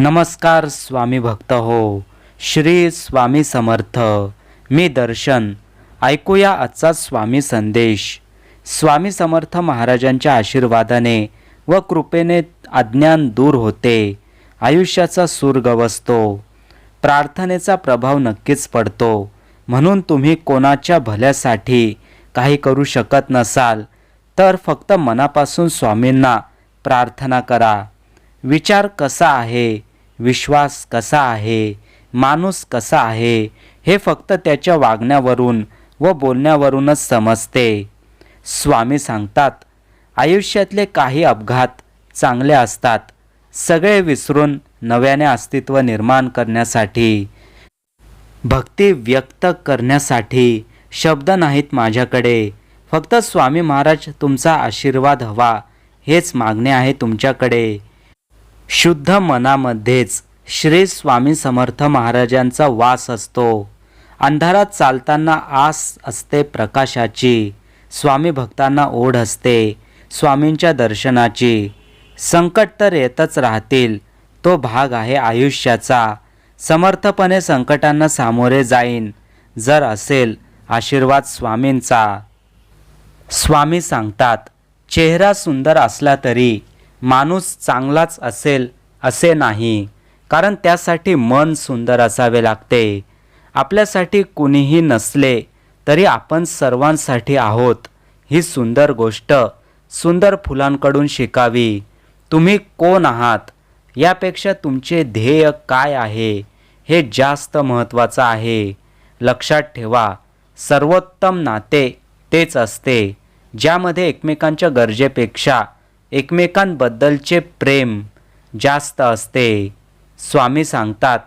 नमस्कार स्वामी भक्त हो. श्री स्वामी समर्थ. मी दर्शन. ऐकूया आजचा स्वामी संदेश. स्वामी समर्थ महाराजांच्या आशीर्वादाने व कृपेने अज्ञान दूर होते. आयुष्याचा सूर गवसतो. प्रार्थनेचा प्रभाव नक्कीच पडतो. म्हणून तुम्ही कोणाच्या भल्यासाठी काही करू शकत नसाल तर फक्त मनापासून स्वामींना प्रार्थना करा. विचार कसा आहे? विश्वास कसा आहे? माणूस कसा आहे? हे फक्त त्याच्या वागण्यावरून व बोलण्यावरूनच समजते. स्वामी सांगतात आयुष्यातले काही अपघात चांगले असतात. सगळे विसरून नव्याने अस्तित्व निर्माण करण्यासाठी भक्ती व्यक्त करण्यासाठी शब्द नाहीत माझ्याकडे. फक्त स्वामी महाराज तुमचा आशीर्वाद हवा हेच मागणे आहे तुमच्याकडे. शुद्ध मनामध्येच श्री स्वामी समर्थ महाराजांचा वास असतो. अंधारात चालताना आस असते प्रकाशाची. स्वामी भक्तांना ओढ असते स्वामींच्या दर्शनाची. संकट तर येतच राहतील तो भाग आहे आयुष्याचा. समर्थपणे संकटांना सामोरे जाईन जर असेल आशीर्वाद स्वामींचा. स्वामी सांगतात चेहरा सुंदर असला तरी माणूस चांगलाच असेल असे नाही. कारण त्यासाठी मन सुंदर असावे लागते. आपल्यासाठी कुणीही नसले तरी आपण सर्वांसाठी आहोत. ही सुंदर गोष्ट सुंदर फुलांकडून शिकावी. तुम्ही कोण आहात? यापेक्षा तुमचे ध्येय काय आहे? हे जास्त महत्त्वाचं आहे. लक्षात ठेवा सर्वोत्तम नाते तेच असते ज्यामध्ये एकमेकांच्या गरजेपेक्षा एकमेकांबद्दलचे प्रेम जास्त असते. स्वामी सांगतात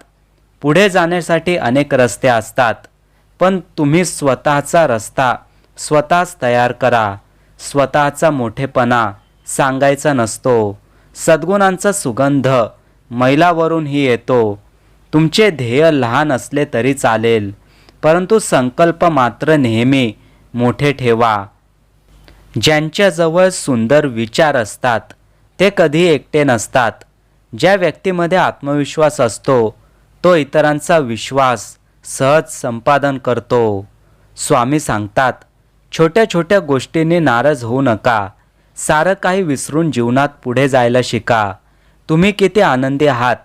पुढे जाण्यासाठी अनेक रस्ते असतात पण तुम्ही स्वतःचा रस्ता स्वतःच तयार करा स्वतःचा मोठेपणा सांगायचा नसतो. सद्गुणांचा सुगंध मैलावरूनही येतो. तुमचे ध्येय लहान असले तरी चालेल परंतु संकल्प मात्र नेहमी मोठे ठेवा. ज्यांच्याजवळ सुंदर विचार असतात ते कधी एकटे नसतात. ज्या व्यक्तीमध्ये आत्मविश्वास असतो तो इतरांचा विश्वास सहज संपादन करतो. स्वामी सांगतात छोट्या छोट्या गोष्टींनी नाराज होऊ नका. सारं काही विसरून जीवनात पुढे जायला शिका. तुम्ही किती आनंदी आहात.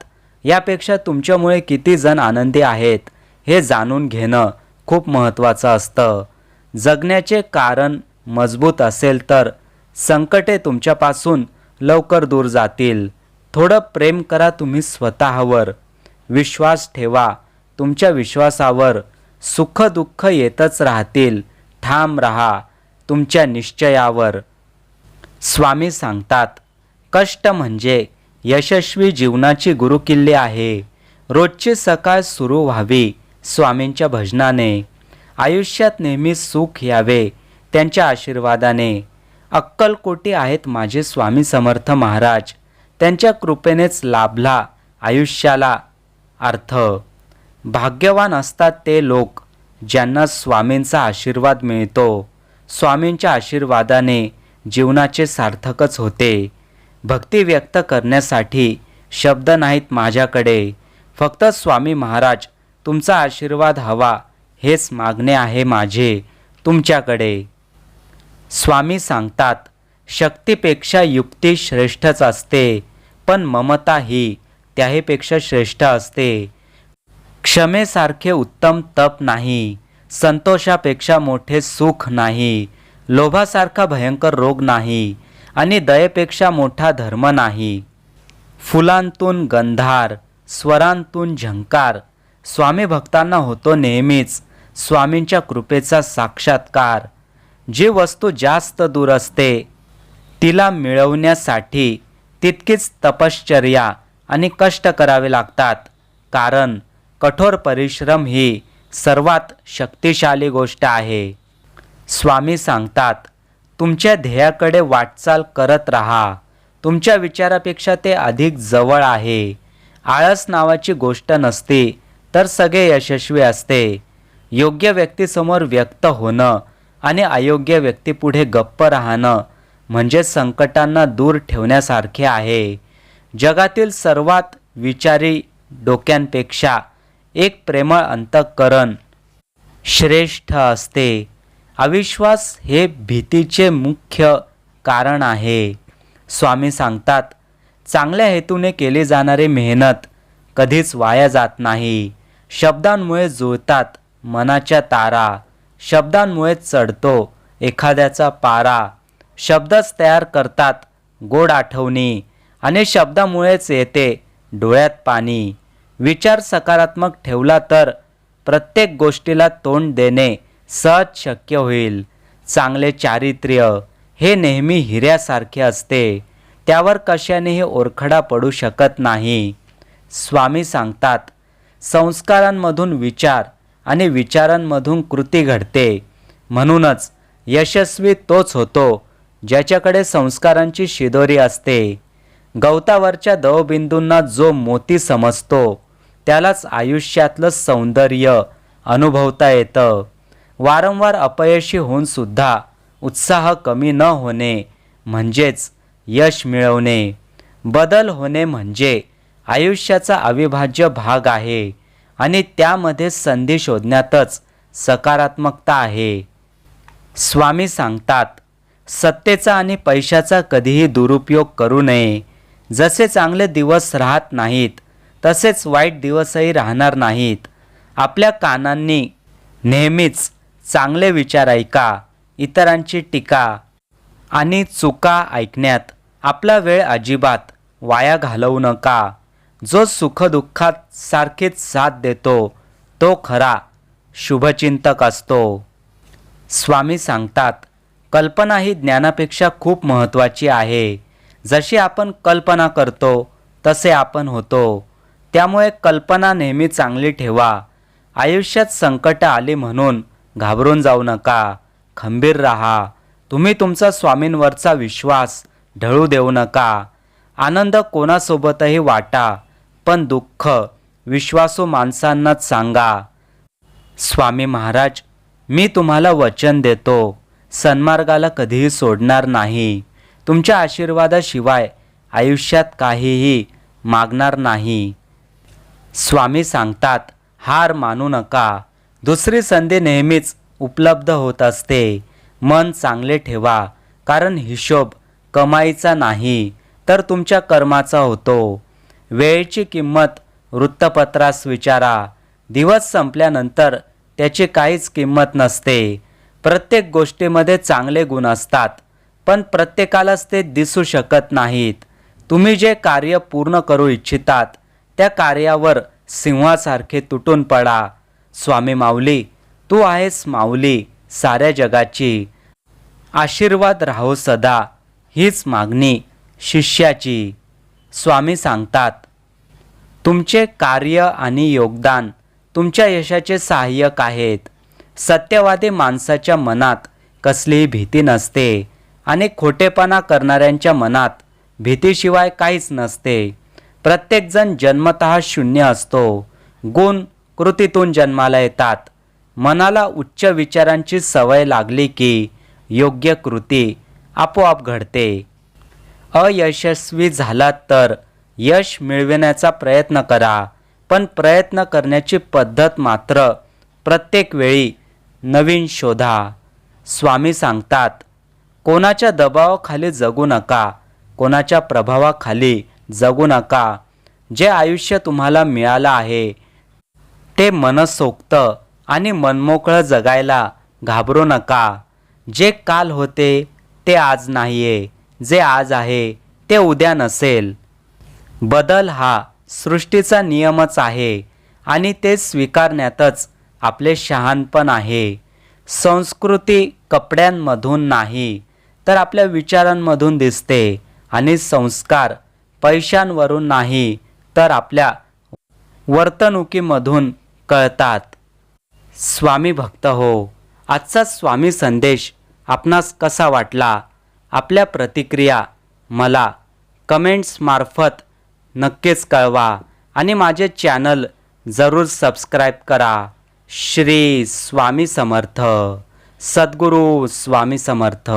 यापेक्षा तुमच्यामुळे किती जण आनंदी आहेत हे जाणून घेणं खूप महत्त्वाचं असतं. जगण्याचे कारण मजबूत असेल तर संकटे तुमच्यापासून लवकर दूर जातील. थोडं प्रेम करा तुम्ही स्वतःवर. विश्वास ठेवा. तुमच्या विश्वासावर सुख दुःख येतच राहतील. ठाम राहा. तुमच्या निश्चयावर. स्वामी सांगतात कष्ट म्हणजे यशस्वी जीवनाची गुरुकिल्ली आहे. रोजची सकाळ सुरू व्हावी स्वामींच्या भजनाने. आयुष्यात नेहमी सुख यावे. त्यांच्या आशीर्वादाने. अक्कलकोटी आहेत माझे स्वामी समर्थ महाराज. त्यांच्या कृपेनेच लाभला आयुष्याला अर्थ. भाग्यवान असतात ते लोक ज्यांना स्वामींचा आशीर्वाद मिळतो. स्वामींच्या आशीर्वादाने जीवनाचे सार्थकच होते. भक्ती व्यक्त करण्यासाठी शब्द नाहीत माझ्याकडे. फक्त स्वामी महाराज तुमचा आशीर्वाद हवा हेच मागणे आहे माझे तुमच्याकडे. स्वामी सांगतात शक्तीपेक्षा युक्ती श्रेष्ठच असते पण ममता ही त्याहीपेक्षा श्रेष्ठ असते. क्षमेसारखे उत्तम तप नाही संतोषापेक्षा मोठे सुख नाही लोभासारखा भयंकर रोग नाही आणि दयेपेक्षा मोठा धर्म नाही. फुलांतून गंधार स्वरांतून झंकार स्वामी भक्तांना होतो नेहमीच स्वामींच्या कृपेचा साक्षात्कार. जी वस्तू जास्त दूर असते तिला मिळवण्यासाठी तितकीच तपश्चर्या आणि कष्ट करावे लागतात. कारण कठोर परिश्रम ही सर्वात शक्तिशाली गोष्ट आहे. स्वामी सांगतात तुमच्या ध्येयाकडे वाटचाल करत राहा. तुमच्या विचारापेक्षा ते अधिक जवळ आहे. आळस नावाची गोष्ट नसते तर सगळे यशस्वी असते. योग्य व्यक्तीसमोर व्यक्त होणं आणि अयोग्य व्यक्तीपुढे गप्प राहणं म्हणजे संकटांना दूर ठेवण्यासारखे आहे. जगातील सर्वात विचारी डोक्यांपेक्षा एक प्रेमळ अंतःकरण श्रेष्ठ असते. अविश्वास हे भीतीचे मुख्य कारण आहे. स्वामी सांगतात चांगल्या हेतूने केली जाणारी मेहनत कधीच वाया जात नाही. शब्दांमुळे जुळतात मनाच्या तारा. शब्दांमुळे चढतो एखाद्याचा पारा. शब्दच तयार करतात गोड आठवणी. आणि शब्दामुळेच येते डोळ्यात पाणी. विचार सकारात्मक ठेवला तर प्रत्येक गोष्टीला तोंड देणे सहज शक्य होईल. चांगले चारित्र्य हे नेहमी हिऱ्यासारखे असते. त्यावर कशानेही ओरखडा पडू शकत नाही. स्वामी सांगतात संस्कारांमधून विचार आणि विचारांमधून कृती घडते. म्हणूनच यशस्वी तोच होतो ज्याच्याकडे संस्कारांची शिदोरी असते. गवतावरच्या दवबिंदूंना जो मोती समजतो त्यालाच आयुष्यातलं सौंदर्य अनुभवता येतं. वारंवार अपयशी होऊन सुद्धा उत्साह कमी न होणे म्हणजेच यश मिळवणे. बदल होणे म्हणजे आयुष्याचा अविभाज्य भाग आहे. आणि त्यामध्ये संधी शोधण्यातच सकारात्मकता आहे. स्वामी सांगतात सत्तेचा आणि पैशाचा कधीही दुरुपयोग करू नये. जसे चांगले दिवस राहत नाहीत तसेच वाईट दिवसही राहणार नाहीत. आपल्या कानांनी नेहमीच चांगले विचार ऐका इतरांची टीका आणि चुका ऐकण्यात आपला वेळ अजिबात वाया घालवू नका. जो सुखदुःखात सारखीच साथ देतो तो खरा शुभचिंतक असतो. स्वामी सांगतात कल्पना ही ज्ञानापेक्षा खूप महत्त्वाची आहे. जशी आपण कल्पना करतो तसे आपण होतो. त्यामुळे कल्पना नेहमी चांगली ठेवा. आयुष्यात संकट आली म्हणून घाबरून जाऊ नका. खंबीर राहा. तुम्ही तुमचा स्वामींवरचा विश्वास ढळू देऊ नका. आनंद कोणासोबतही वाटा. पण दुःख विश्वासू माणसांनाच सांगा. स्वामी महाराज मी तुम्हाला वचन देतो. सन्मार्गाला कधीही सोडणार नाही. तुमच्या आशीर्वादाशिवाय आयुष्यात काहीही मागणार नाही. स्वामी सांगतात हार मानू नका. दुसरी संधी नेहमीच उपलब्ध होत असते. मन चांगले ठेवा कारण हिशोब कमाईचा नाही तर तुमच्या कर्माचा होतो. वेळेची किंमत वृत्तपत्रास विचारा. दिवस संपल्यानंतर त्याची काहीच किंमत नसते. प्रत्येक गोष्टीमध्ये चांगले गुण असतात पण प्रत्येकालाच ते दिसू शकत नाहीत. तुम्ही जे कार्य पूर्ण करू इच्छितात त्या कार्यावर सिंहासारखे तुटून पडा. स्वामी माऊली तू आहेस माऊली साऱ्या जगाची. आशीर्वाद राहो सदा हीच मागणी शिष्याची. स्वामी सांगतात तुमचे कार्य आणि योगदान तुमच्या यशाचे सहाय्यक आहेत. सत्यवादी माणसाच्या मनात कसलीही भीती नसते आणि खोटेपणा करणाऱ्यांच्या मनात भीतीशिवाय काहीच नसते. प्रत्येकजण जन्मतः शून्य असतो. गुण कृतीतून जन्माला येतात. मनाला उच्च विचारांची सवय लागली की योग्य कृती आपोआप घडते. अयशस्वी झालात तर. यश मिळविण्याचा प्रयत्न करा. पण प्रयत्न करण्याची पद्धत मात्र प्रत्येक वेळी नवीन शोधा. स्वामी सांगतात कोणाच्या दबावाखाली जगू नका. कोणाच्या प्रभावाखाली जगू नका. जे आयुष्य तुम्हाला मिळालं आहे ते मनसोक्त आणि मनमोकळं जगायला घाबरू नका. जे काल होते ते आज नाही आहे जे आज आहे ते उद्या नसेल. बदल हा सृष्टीचा नियमच आहे आणि ते स्वीकारण्यातच आपले शहाणपण आहे. संस्कृती कपड्यांमधून नाही तर आपल्या विचारांमधून दिसते आणि संस्कार पैशांवरून नाही तर आपल्या वर्तणुकीमधून कळतात. स्वामी भक्त हो आजचा स्वामी संदेश आपणास कसा वाटला? आपल्या प्रतिक्रिया मला कमेंट्समार्फत नक्कीच कळवा आणि माझे चॅनल जरूर सबस्क्राईब करा. श्री स्वामी समर्थ. सद्गुरू स्वामी समर्थ.